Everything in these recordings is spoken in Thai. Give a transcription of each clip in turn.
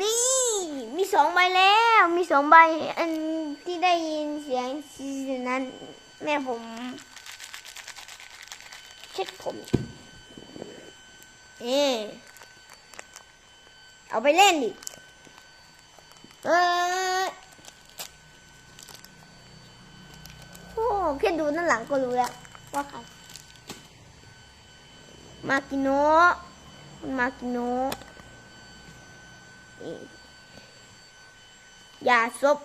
นี่ มีสองใบแล้ว มีสองใบ อันที่ได้ยินเสียงซีนั้น แม่ผม เช็ดผมเออเอาไปเล่นดิ เออโอ้แค่ดูด้านหลังก็รู้แล้ว ว่าใครมากิโนะมากิโนะ ยาซบ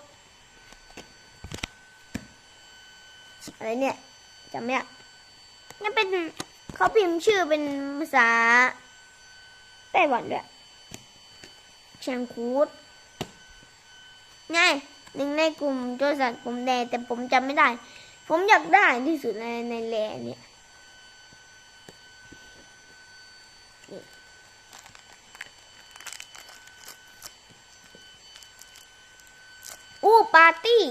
อะไรเนี่ยจำไม่ได้นี่นเป็นเขาพิมพ์ชื่อเป็นภาษาไต้หวันด้วยเชียงคูดง่ายหนึ่งในกลุ่มโจรสัตว์กลุ่มแดงแต่ผมจำไม่ได้ ผมอยากได้ที่สุดในในแลเนี่ย อู้ ปาร์ตี้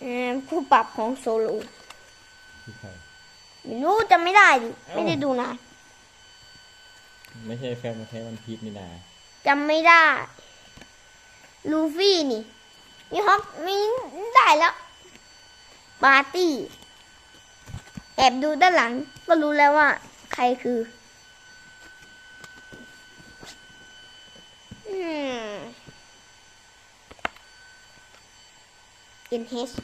เอ่อผู้ปรับของโซโลที่ใครไม่รู้จำไม่ได้ดิเอ้าไม่ได้ดูนานไม่ใช่แฟนมาแท้วันพีชนี่นาจำไม่ได้ ลูฟี่นี่ มีฮอกมีได้แล้ว ปาร์ตี้ แอบดูด้านหลัง ก็รู้แล้วว่า ใครคือ in his